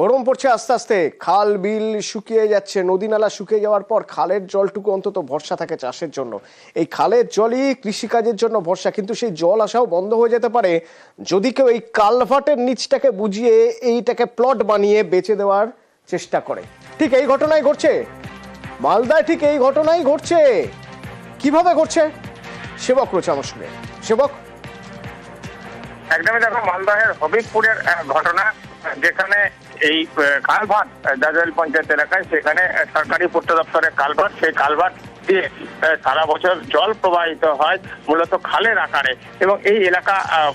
গরম পড়ছে আস্তে আস্তে। খাল, বিল শুকিয়ে যাচ্ছে। নদী নালা শুকিয়ে যাওয়ার পর খালের জলটুকু অন্তত ভরসা থাকে চাষের জন্য। এই খালের জলই কৃষিকাজের জন্য ভরসা, কিন্তু সেই জল আসাও বন্ধ হয়ে যেতে পারে। যদি কেউ এই কালভার্টের নিচটাকে বুঝিয়ে এইটাকে প্লট বানিয়ে বেচে দেওয়ার চেষ্টা করে। ঠিক এই ঘটনাই ঘটছে। মালদায় ঠিক এই ঘটনাই ঘটছে। কীভাবে ঘটছে? সেবক রয়েছে আমার সঙ্গে। সেবক? একদমই দেখো, মালদহের হবিবপুরের ঘটনা। যেখানে এই কালভাট দাজাল পঞ্চায়েত এলাকায়, সেখানে সরকারি পূর্ত দপ্তরের কালভাট সেই কালভাট দিয়ে সারা বছর জল প্রবাহিত হয়, মূলত খালের আকারে। এবং এই এলাকা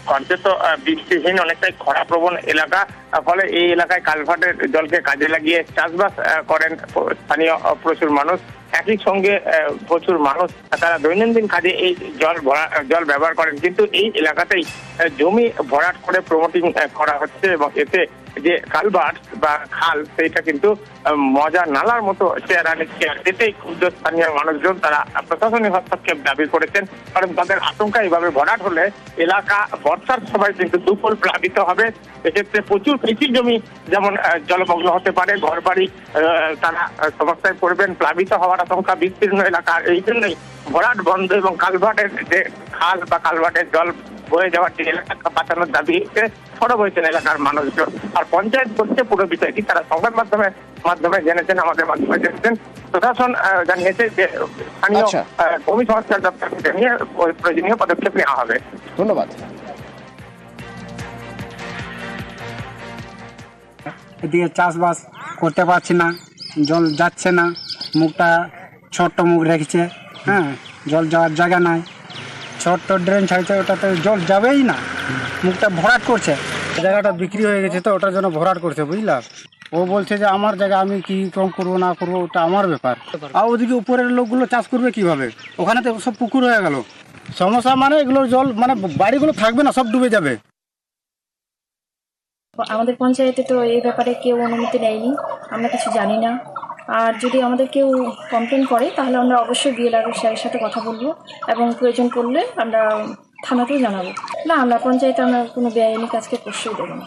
কার্যত বৃষ্টিহীন, অনেকটাই খরাপ্রবণ এলাকা। ফলে এই এলাকায় কালভার্টের জলকে কাজে লাগিয়ে চাষবাস করেন স্থানীয় প্রচুর মানুষ। একই সঙ্গে প্রচুর মানুষ তারা দৈনন্দিন কাজে এই জল ভরা, জল ব্যবহার করেন। কিন্তু এই এলাকাতেই জমি ভরাট করে প্রমোটিং করা হচ্ছে এবং এতে যে কালভার্ট বা খাল, সেইটা কিন্তু মজা নালার মতো চেহারা নিচ্ছে। এতেই ক্ষুদ্র স্থানীয় মানুষজন, তারা প্রশাসনিক হস্তক্ষেপ দাবি করেছেন। কারণ তাদের আশঙ্কা এইভাবে ভরাট হলে এলাকা, বর্ষার সময় কিন্তু দুপুর প্লাবিত হবে। এক্ষেত্রে প্রচুর কৃষি জমি যেমন জলমগ্ন হতে পারে ঘর বাড়ি তারা সমস্যায় পড়বেন প্লাবিত হওয়ার আশঙ্কা বিস্তীর্ণ এলাকা। এই জন্যই ভরাট বন্ধ এবং কালভার্টের যে খাল বা কালভার্টের জল বয়ে যাওয়ার যে এলাকা বাঁচানোর দাবি সরব হয়েছেন এলাকার মানুষজন। আর পঞ্চায়েত করছে পুরো বিষয়টি তারা সংবাদ মাধ্যমে মাধ্যমে জেনেছেন আমাদের মাধ্যমে জেনেছেন। প্রশাসন জানিয়েছে যে স্থানীয় আচ্ছা। ভূমি সংস্কার দপ্তরকে জানিয়ে প্রয়োজনীয় পদক্ষেপ নেওয়া হবে। ধন্যবাদ। এদিকে চাষবাস করতে পারছি না, জল যাচ্ছে না, মুখটা ছোট্ট মুখ রেখেছে হ্যাঁ জল যাওয়ার জায়গা নাই। ছোট্ট ড্রেন ছাড়ছে ওটাতে জল যাবেই না। মুখটা ভরাট করছে, জায়গাটা বিক্রি হয়ে গেছে তো, ওটার জন্য ভরাট করছে, বুঝলা? ও বলছে যে, আমার জায়গা, আমি কি কম করব, না করব, ওটা আমার ব্যাপার। আর ওদিকে উপরের লোকগুলো চাষ করবে কীভাবে? ওখানে তো সব পুকুর হয়ে গেল। সমস্যা মানে এগুলোর জল মানে বাড়িগুলো থাকবে না, সব ডুবে যাবে। আমাদের পঞ্চায়েতে তো এই ব্যাপারে কেউ অনুমতি নেয়নি, আমরা কিছু জানি না। আর যদি আমাদের কেউ কমপ্লেন করে, তাহলে আমরা অবশ্যই বিএলআর স্যারের সাথে কথা বলব এবং প্রয়োজন পড়লে আমরা থানাতেও জানাব। না, আমরা পঞ্চায়েতে আমরা কোনো বেআইনি কাজকে প্রশ্রয় দেবো না।